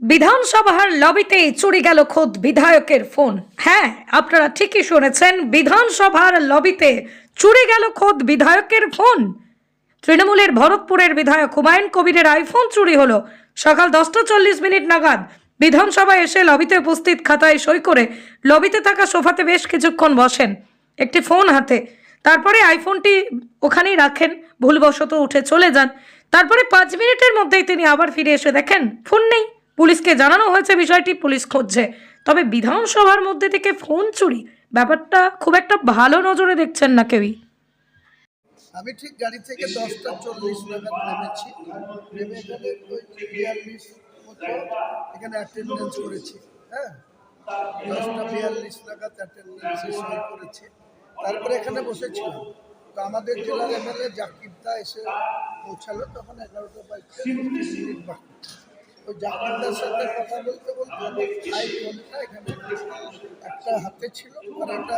বিধানসভার লবিতে চুরি গেল খোদ বিধায়কের ফোন। হ্যাঁ আপনারা ঠিকই শুনেছেন, বিধানসভার লবিতে চুরি গেল খোদ বিধায়কের ফোন। তৃণমূলের ভরতপুরের বিধায়ক হুমায়ুন কবিরের আইফোন চুরি হলো। সকাল দশটা চল্লিশ মিনিট নাগাদ বিধানসভায় এসে লবিতে উপস্থিত খাতায় সই করে লবিতে থাকা সোফাতে বেশ কিছুক্ষণ বসেন। একটি ফোন হাতে। তারপরে আইফোনটি ওখানেই রাখেন, ভুলবশত উঠে চলে যান। তারপরে পাঁচ মিনিটের মধ্যেই তিনি আবার ফিরে এসে দেখেন, ফোন নেই। পুলিশকে জানানো হয়েছে বিষয়টি, পুলিশ খুঁজছে। তবে বিধানসভার মধ্যে থেকে ফোন চুরি। ব্যাপারটা খুব একটা ভালো নজরে দেখছেন না কেউই। আমি ঠিক গাড়ি থেকে দশটা চল্লিশ নাগাদ নেমেছি। নেমে এখানে বিয়াল্লিশ এখানে অ্যাটেন্ডেন্স করেছি। হ্যাঁ? দশটা বিয়াল্লিশ নাগাদ অ্যাটেন্ডেন্সে করেছি তারপরে এখানে বসেছিলাম। তো আমাদের জেলার এমএলএ জাকির দা এসে পৌঁছালো। তখন এগারোটা বাজছে মিনিট বাকি। সাথে কথা বলতে বলতে এখানে একটা হাতে ছিল আর একটা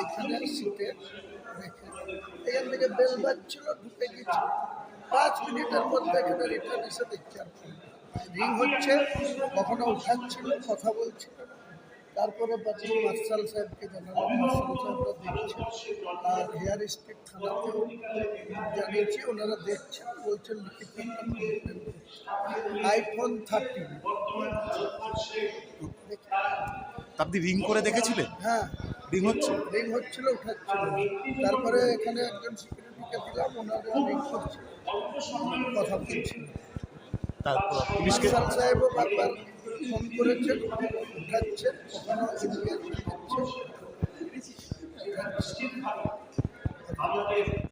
এখানে সিটে রেখে এখান থেকে বেল বাজছিল ঢুকে গেছি। পাঁচ মিনিটের মধ্যে এখানে রিটার্ন এসে দেখছি আর রিং হচ্ছে, কখনো উঠাচ্ছিল, কথা বলছিল। তারপরে বাকি মার্শাল সাহেবকে জানালাম, মার্শাল সাহেবরা দেখছে। আর হেয়ার স্ট্রিট থানাতেও জানিয়েছি ওনারা দেখছেন বলছেন করছে। আইফোন থার্টি আপনি রিং করে দেখেছিলেন? হ্যাঁ। রিং হচ্ছে? রিং হচ্ছিল উঠাচ্ছিল। তারপরে এখানে একজন সিকিউরিটিকে দিলাম ওনারা রিং করছিল কথা বলছিল। তারপর পুলিশকে সাহেবও বারবার ফোন করেছেন উঠাচ্ছেন।